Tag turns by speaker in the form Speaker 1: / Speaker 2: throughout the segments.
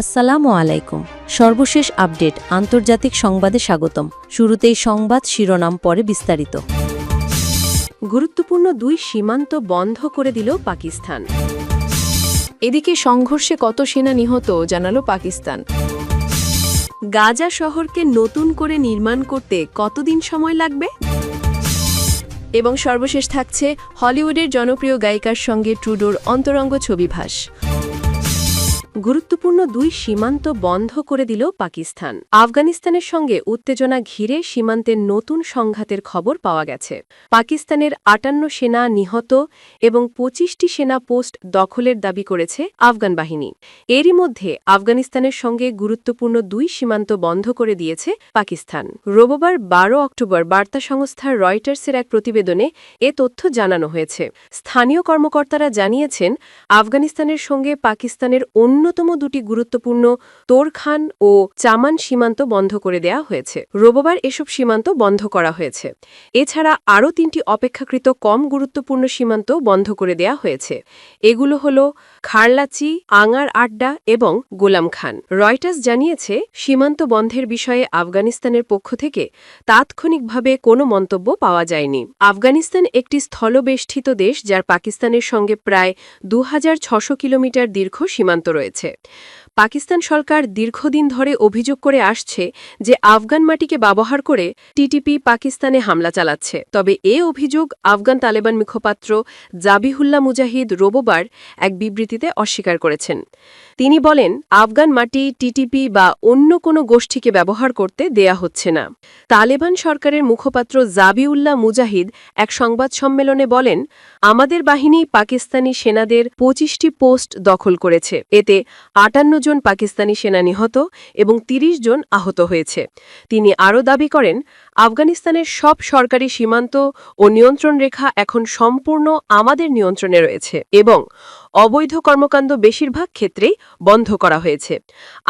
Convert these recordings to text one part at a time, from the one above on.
Speaker 1: আসসালামু আলাইকুম। সর্বশেষ আপডেট, আন্তর্জাতিক সংবাদে স্বাগতম। শুরুতেই সংবাদ শিরোনাম, পরে বিস্তারিত।
Speaker 2: গুরুত্বপূর্ণ দুই সীমান্ত বন্ধ করে দিল পাকিস্তান।
Speaker 3: এদিকে সংঘর্ষে কত সেনা নিহত জানালো পাকিস্তান।
Speaker 2: গাজা শহরকে নতুন করে নির্মাণ করতে কতদিন সময় লাগবে? এবং সর্বশেষ থাকছে হলিউডের জনপ্রিয় গায়িকার সঙ্গে ট্রুডোর অন্তরঙ্গ ছবি ভাস। গুরুত্বপূর্ণ দুই সীমান্ত বন্ধ করে দিল পাকিস্তান। আফগানিস্তানের সঙ্গে উত্তেজনা ঘিরে সীমান্তের নতুন সংঘাতের খবর পাওয়া গেছে। পাকিস্তানের আটান্ন সেনা নিহত এবং পঁচিশটি সেনা পোস্ট দখলের দাবি করেছে আফগান বাহিনী। এরই মধ্যে আফগানিস্তানের সঙ্গে গুরুত্বপূর্ণ দুই সীমান্ত বন্ধ করে দিয়েছে পাকিস্তান। রোববার বারো অক্টোবর বার্তা সংস্থা রয়টার্সের এক প্রতিবেদনে এ তথ্য জানানো হয়েছে। স্থানীয় কর্মকর্তারা জানিয়েছেন, আফগানিস্তানের সঙ্গে পাকিস্তানের অন্যতম দুটি গুরুত্বপূর্ণ তোরখান ও চামান সীমান্ত বন্ধ করে দেয়া হয়েছে। রোববার এসব সীমান্ত বন্ধ করা হয়েছে। এছাড়া আরও তিনটি অপেক্ষাকৃত কম গুরুত্বপূর্ণ সীমান্ত বন্ধ করে দেয়া হয়েছে। এগুলো হল খারলাচি, আঙার আড্ডা এবং গোলাম খান। রয়টার্স জানিয়েছে, সীমান্ত বন্ধের বিষয়ে আফগানিস্তানের পক্ষ থেকে তাৎক্ষণিকভাবে কোনো মন্তব্য পাওয়া যায়নি। আফগানিস্তান একটি স্থলবেষ্টিত দেশ, যার পাকিস্তানের সঙ্গে প্রায় দু কিলোমিটার দীর্ঘ সীমান্ত রয়েছে। too. পাকিস্তান সরকার দীর্ঘদিন ধরে অভিযোগ করে আসছে যে আফগান মাটিকে ব্যবহার করে টিটিপি পাকিস্তানে হামলা চালাচ্ছে। তবে এ অভিযোগ আফগান তালেবান মুখপাত্র জাবিহুল্লাহ মুজাহিদ রোববার এক বিবৃতিতে অস্বীকার করেছেন। তিনি বলেন, আফগান মাটি টিটিপি বা অন্য কোনো গোষ্ঠীকে ব্যবহার করতে দেয়া হচ্ছে না। তালেবান সরকারের মুখপাত্র জাবিউল্লাহ মুজাহিদ এক সংবাদ সম্মেলনে বলেন, আমাদের বাহিনী পাকিস্তানি সেনাদের পঁচিশটি পোস্ট দখল করেছে। এতে আটান্ন জন পাকিস্তানি সেনা নিহত এবং ৩০ জন আহত হয়েছে। তিনি আরও দাবি করেন, আফগানিস্তানের সব সরকারি সীমান্ত ও নিয়ন্ত্রণ রেখা এখন সম্পূর্ণ আমাদের নিয়ন্ত্রণে রয়েছে এবং অবৈধ কর্মকাণ্ড বেশিরভাগ ক্ষেত্রেই বন্ধ করা হয়েছে।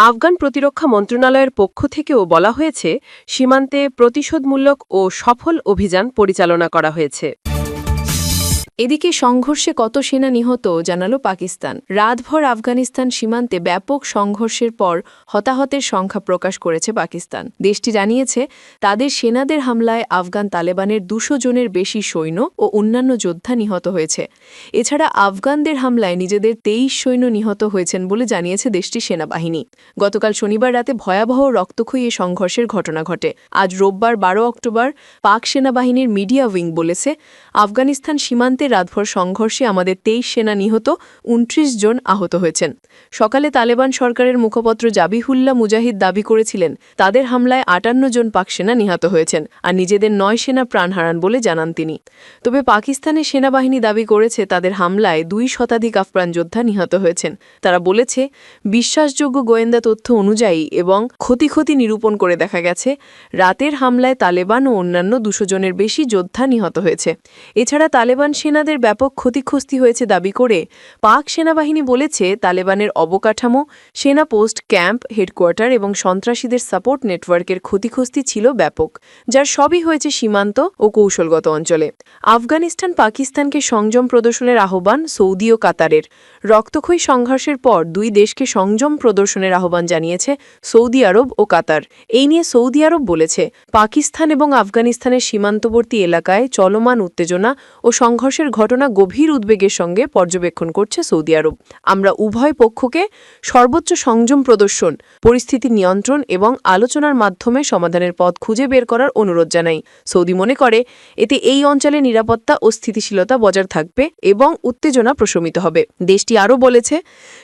Speaker 2: আফগান প্রতিরক্ষা মন্ত্রণালয়ের পক্ষ থেকেও বলা হয়েছে, সীমান্তে প্রতিশোধমূলক ও সফল অভিযান পরিচালনা করা হয়েছে।
Speaker 3: এদিকে সংঘর্ষে কত সেনা নিহত জানালো পাকিস্তান। রাতভর আফগানিস্তান সীমান্তে ব্যাপক সংঘর্ষের পর হতাহতের সংখ্যা প্রকাশ করেছে পাকিস্তান। দেশটি জানিয়েছে, তাদের সেনাদের হামলায় আফগান তালেবানের দুশো জনের বেশি সৈন্য ও অন্যান্য যোদ্ধা নিহত হয়েছে। এছাড়া আফগানদের হামলায় নিজেদের তেইশ সৈন্য নিহত হয়েছেন বলে জানিয়েছে দেশটির সেনাবাহিনী। গতকাল শনিবার রাতে ভয়াবহ রক্তক্ষয়ী সংঘর্ষের ঘটনা ঘটে। আজ রোববার বারো অক্টোবর পাক সেনাবাহিনীর মিডিয়া উইং বলেছে, আফগানিস্তান সীমান্তে রাতভর সংঘর্ষে আমাদের তেইশ সেনা নিহত, উনত্রিশ জন আহত হয়েছেন। সকালে তালেবান সরকারের মুখপত্র জাবিহুল্লাহ মুজাহিদ দাবি করেছিলেন, তাদের হামলায় আটান্ন জন পাক সেনা নিহত হয়েছেন আর নিজেদের নয় সেনা প্রাণ হারান বলে জানান তিনি। তবে পাকিস্তানের সেনাবাহিনী দাবি করেছে, তাদের হামলায় দুই শতাধিক আফগান যোদ্ধা নিহত হয়েছেন। তারা বলেছে, বিশ্বাসযোগ্য গোয়েন্দা তথ্য অনুযায়ী এবং ক্ষতি ক্ষতি নিরূপণ করে দেখা গেছে, রাতের হামলায় তালেবান ও অন্যান্য দুশো জনের বেশি যোদ্ধা নিহত হয়েছে। এছাড়া তালেবান সেনাদের ব্যাপক ক্ষতিক্ষস্তি হয়েছে দাবি করে পাক সেনাবাহিনী বলেছে, তালেবানের অবকাঠামো, সেনা পোস্ট ক্যাম্প, হেডকোয়ার্টার এবং সন্ত্রাসীদের সাপোর্ট নেটওয়ার্কের ক্ষতিক্ষস্তি ছিল ব্যাপক, যার সবই হয়েছে সীমান্ত ও কৌশলগত অঞ্চলে। আফগানিস্তান পাকিস্তানকে সংযম প্রদর্শনের আহ্বান সৌদি ও কাতারের। রক্তক্ষয়ী সংঘর্ষের পর দুই দেশকে সংযম প্রদর্শনের আহ্বান জানিয়েছে সৌদি আরব ও কাতার। এই নিয়ে সৌদি আরব বলেছে, পাকিস্তান এবং আফগানিস্তানের সীমান্তবর্তী এলাকায় চলমান উত্তেজনা ও সংঘর্ষের ঘটনা গভীর উদ্বেগের সঙ্গে পর্যবেক্ষণ করছে সৌদি আরব। আমরা উভয় পক্ষকে সর্বোচ্চ সংযম প্রদর্শন, পরিস্থিতি নিয়ন্ত্রণ এবং আলোচনার মাধ্যমে সমাধানের পথ খুঁজে বের করার অনুরোধ জানাই। সৌদি মনে করে, এতে এই অঞ্চলে নিরাপত্তা ও স্থিতিশীলতা বজায় থাকবে এবং উত্তেজনা প্রশমিত হবে। দেশটি আরও বলেছে,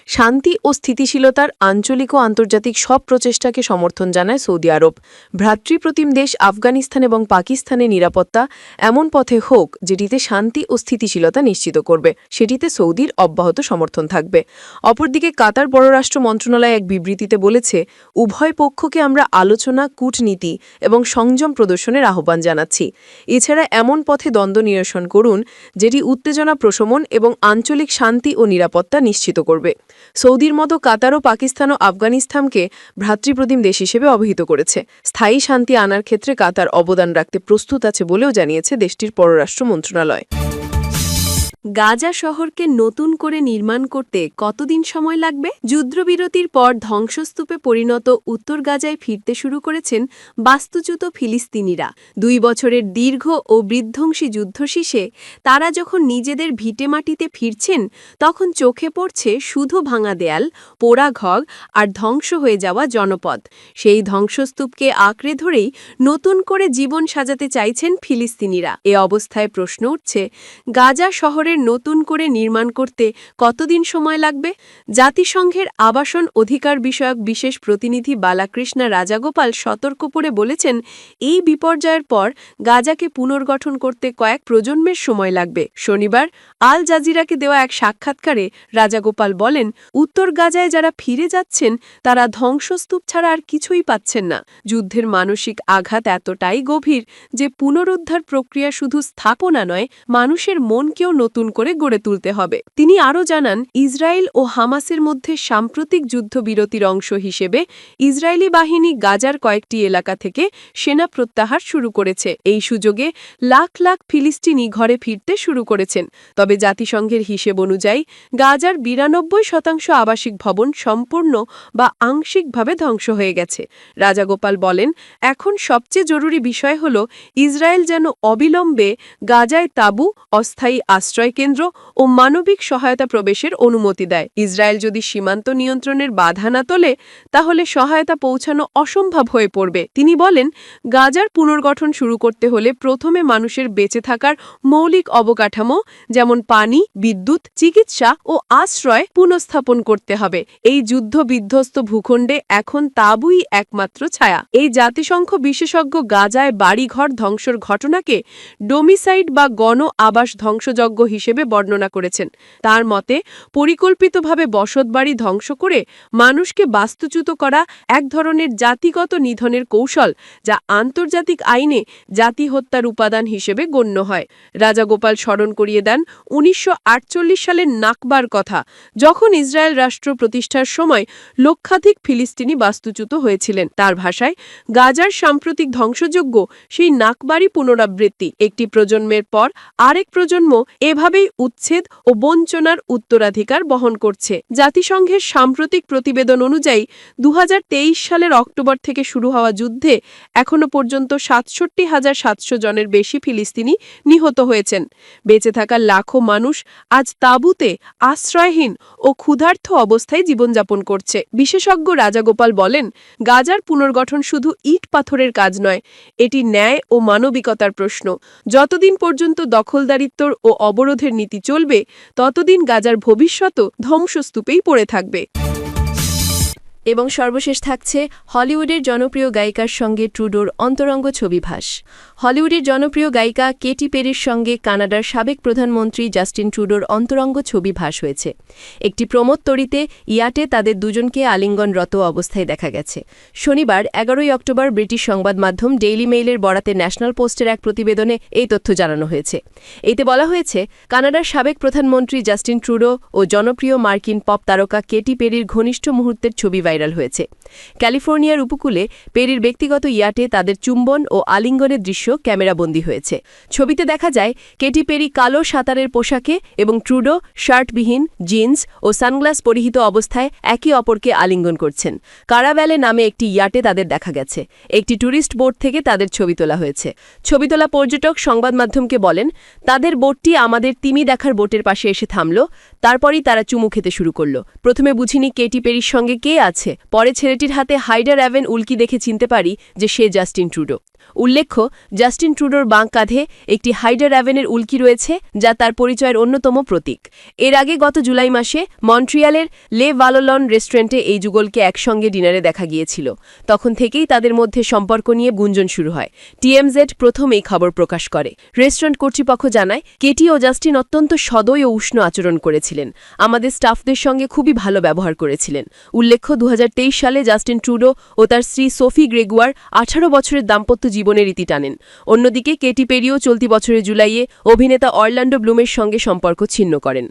Speaker 3: শান্তি ও স্থিতিশীলতার আঞ্চলিক ও আন্তর্জাতিক সব প্রচেষ্টাকে সমর্থন জানায় সৌদি আরব। ভ্রাতৃপ্রতিম দেশ আফগানিস্তান এবং পাকিস্তানের নিরাপত্তা এমন পথে হোক, যেটিতে শান্তি ও স্থিতিশীলতা নিশ্চিত করবে। সেটিতে সৌদির অব্যাহত সমর্থন থাকবে। অপরদিকে কাতার পররাষ্ট্র মন্ত্রণালয় এক বিবৃতিতে বলেছে, উভয় পক্ষকে আমরা আলোচনা, কূটনীতি এবং সংযম প্রদর্শনের আহ্বান জানাচ্ছি। এছাড়া এমন পথে দ্বন্দ্ব নিরসন করুন, যেটি উত্তেজনা প্রশমন এবং আঞ্চলিক শান্তি ও নিরাপত্তা নিশ্চিত করবে। সৌদির মতো কাতার ও পাকিস্তান ও আফগানিস্তানকে ভ্রাতৃপ্রতিম দেশ হিসেবে অভিহিত করেছে। স্থায়ী শান্তি আনার ক্ষেত্রে কাতার অবদান রাখতে প্রস্তুত আছে বলেও জানিয়েছে দেশটির পররাষ্ট্র মন্ত্রণালয়। গাজা শহরকে নতুন করে নির্মাণ করতে কতদিন সময় লাগবে? যুদ্ধবিরতির পর ধ্বংসস্তূপে পরিণত উত্তর গাজায় ফিরতে শুরু করেছেন বাস্তুচ্যুত ফিলিস্তিনিরা। দুই বছরের দীর্ঘ ও বিধ্বংসী যুদ্ধ শেষে তারা যখন নিজেদের ভিটেমাটিতে ফিরছেন, তখন চোখে পড়ছে শুধু ভাঙা দেয়াল, পোড়া ঘর আর ধ্বংস হয়ে যাওয়া জনপদ। সেই ধ্বংসস্তূপকে আঁকড়ে ধরেই নতুন করে জীবন সাজাতে চাইছেন ফিলিস্তিনিরা। এ অবস্থায় প্রশ্ন উঠছে, গাজা শহরের নতুন করে নির্মাণ করতে কতদিন সময় লাগবে? জাতিসংঘের আবাসন অধিকার বিষয়ক বিশেষ প্রতিনিধি বালাকৃষ্ণা রাজাগোপাল সতর্ক করে বলেছেন, এই বিপর্যয়ের পর গাজাকে পুনর্গঠন করতে কয়েক প্রজন্মের সময় লাগবে। শনিবার আল জাজিরাকে দেওয়া এক সাক্ষাৎকারে রাজাগোপাল বলেন, উত্তর গাজায় যারা ফিরে যাচ্ছেন, তারা ধ্বংসস্তূপ ছাড়া আর কিছুই পাচ্ছেন না। যুদ্ধের মানসিক আঘাত এতটাই গভীর যে পুনরুদ্ধার প্রক্রিয়া শুধু স্থাপনা নয়, মানুষের মনকেও নতুন করে গড়ে তুলতে হবে। তিনি আরও জানান, ইসরায়েল ও হামাসের মধ্যে সাম্প্রতিক যুদ্ধবিরতির অংশ হিসেবে ইসরায়েলি বাহিনী গাজার কয়েকটি এলাকা থেকে সেনা প্রত্যাহার শুরু করেছে। এই সুযোগে লাখ লাখ ফিলিস্তিনি ঘরে ফিরতে শুরু করেছেন। তবে জাতিসংঘের হিসেব অনুযায়ী, গাজার বিরানব্বই শতাংশ আবাসিক ভবন সম্পূর্ণ বা আংশিকভাবে ধ্বংস হয়ে গেছে। রাজাগোপাল বলেন, এখন সবচেয়ে জরুরি বিষয় হল, ইসরায়েল যেন অবিলম্বে গাজায় তাবু, অস্থায়ী আশ্রয়কেন্দ্র ও মানবিক সহায়তা প্রবেশের অনুমতি দেয়। ইসরায়েল যদি সীমান্ত নিয়ন্ত্রণের বাধা না তোলে, তাহলে সহায়তা পৌঁছানো অসম্ভব হয়ে পড়বে। তিনি বলেন, গাজার পুনর্গঠন শুরু করতে হলে প্রথমে মানুষের বেঁচে থাকার মৌলিক অবকাঠামো, যেমন পানি, বিদ্যুৎ, চিকিৎসা ও আশ্রয় পুনঃস্থাপন করতে হবে। এই যুদ্ধ বিধ্বস্ত ভূখণ্ডে এখন তাবুই একমাত্র ছায়া। এই জাতিসংঘ বিশেষজ্ঞ গাজায় বাড়িঘর ধ্বংসর ঘটনাকে ডোমিসাইড বা গণ আবাস ধ্বংসযজ্ঞ হিসেবে বর্ণনা করেছেন। তার মতে, পরিকল্পিতভাবে বসতবাড়ি ধ্বংস করে মানুষকে বাস্তুচ্যুত করা এক ধরনের জাতিগত নিধনের কৌশল যা আন্তর্জাতিক আইনে জাতি হত্যার উপাদান হিসেবে গণ্য হয়। রাজাগোপাল স্মরণ করিয়ে দেন উনিশশো সালের নাকবার কথা, যখন ইসরায়েল রাষ্ট্র প্রতিষ্ঠার সময় লক্ষাধিক ফিলিস্তিনি বাস্তুচ্যুত হয়েছিলেন। তার ভাষায়, গাজার সাম্প্রতিক ধ্বংসযোগ্য সেই নাকবারই পুনরাবৃত্তি। একটি প্রজন্মের পর আরেক প্রজন্ম এভাবেই উচ্ছেদ ও বঞ্চনার উত্তরাধিকার বহন করছে। জাতিসংঘের সাম্প্রতিক প্রতিবেদন অনুযায়ী দু সালের অক্টোবর থেকে শুরু হওয়া যুদ্ধে এখনও পর্যন্ত সাতষট্টি হাজার সাতশো জনের বেশি ফিলিস্তিনি নিহত হয়েছেন। বেঁচে থাকা লাখো মানুষ আজ তাঁবুতে আশ্রয়হীন ও ক্ষুধার্থ অবস্থায় জীবনযাপন করছে। বিশেষজ্ঞ রাজাগোপাল বলেন, গাজার পুনর্গঠন শুধু ইট পাথরের কাজ নয়, এটি ন্যায় ও মানবিকতার প্রশ্ন। যতদিন পর্যন্ত দখলদারিত্ব ও অবরোধের নীতি চলবে ততদিন গাজার ভবিষ্যৎ ধ্বংসস্তূপেই পড়ে থাকবে।
Speaker 4: এবং সর্বশেষ থাকছে হলিউডের জনপ্রিয় গায়িকার সঙ্গে ট্রুডোর অন্তরঙ্গ ছবিভাস। হলিউডের জনপ্রিয় গায়িকা কেটি পেরির সঙ্গে কানাডার সাবেক প্রধানমন্ত্রী জাস্টিন ট্রুডোর অন্তরঙ্গ ছবি ছবিভাস হয়েছে। একটি প্রমোদ প্রমোত্তরিতে ইয়াটে তাদের দুজনকে আলিঙ্গনরত অবস্থায় দেখা গেছে। শনিবার এগারোই অক্টোবর ব্রিটিশ সংবাদ মাধ্যম ডেইলি মেইলের বরাতে ন্যাশনাল পোস্টের এক প্রতিবেদনে এই তথ্য জানানো হয়েছে। এতে বলা হয়েছে, কানাডার সাবেক প্রধানমন্ত্রী জাস্টিন ট্রুডো ও জনপ্রিয় মার্কিন পপ তারকা কেটি পেরির ঘনিষ্ঠ মুহূর্তের ছবি ভাইরাল হয়েছে। ক্যালিফোর্নিয়ার উপকূলে পেরির ব্যক্তিগত ইয়াটে তাদের চুম্বন ও আলিঙ্গনের দৃশ্য ক্যামেরাবন্দী হয়েছে। ছবিতে দেখা যায়, কেটি পেরি কালো সাঁতারের পোশাকে এবং ট্রুডো শার্টবিহীন জিন্স ও সানগ্লাস পরিহিত অবস্থায় একে অপরকে আলিঙ্গন করছেন। কারাভ্যালে নামে একটি ইয়াটে তাদের দেখা গেছে। একটি ট্যুরিস্ট বোর্ড থেকে তাদের ছবি তোলা হয়েছে। ছবি তোলা পর্যটক সংবাদ মাধ্যমকে বলেন, তাদের বোটটি আমাদের তিমি দেখার বোটের পাশে এসে থামল। তারপরই তারা চুমু খেতে শুরু করল। প্রথমে বুঝিনি কেটি পেরির সঙ্গে কে আছে। পরে ছেলেটির হাতে হাইডার অ্যাভেন উল্কি দেখে চিনতে পারি যে সে জাস্টিন ট্রুডো। উল্লেখ্য, জাস্টিন ট্রুডোর বাঁ কাঁধে একটি হাইডার অ্যাভেনের উল্কি রয়েছে, যা তার পরিচয়ের অন্যতম প্রতীক। এর আগে গত জুলাই মাসে মন্ট্রিয়ালের লে ভালোলন রেস্টুরেন্টে এই যুগলকে একসঙ্গে ডিনারে দেখা গিয়েছিল। তখন থেকেই তাদের মধ্যে সম্পর্ক নিয়ে গুঞ্জন শুরু হয়। টিএমজেড প্রথম এই খবর প্রকাশ করে। রেস্টুরেন্ট কর্তৃপক্ষ জানায়, কেটি ও জাস্টিন অত্যন্ত সদয় ও উষ্ণ আচরণ করেছিলেন। আমাদের স্টাফদের সঙ্গে খুবই ভালো ব্যবহার করেছিলেন। উল্লেখ্য দু হাজার তেইশ সালে জাস্টিন ট্রুডো ও তার স্ত্রী সোফি গ্রেগুয়ার আঠারো বছরের দাম্পত্য জীবনের রীতি টানেন। অন্যদিকে কেটি পেরিও চলতি বছরের জুলাইয়ে অভিনেতা অরল্যান্ডো ব্লুমের সঙ্গে সম্পর্ক ছিন্ন করেন।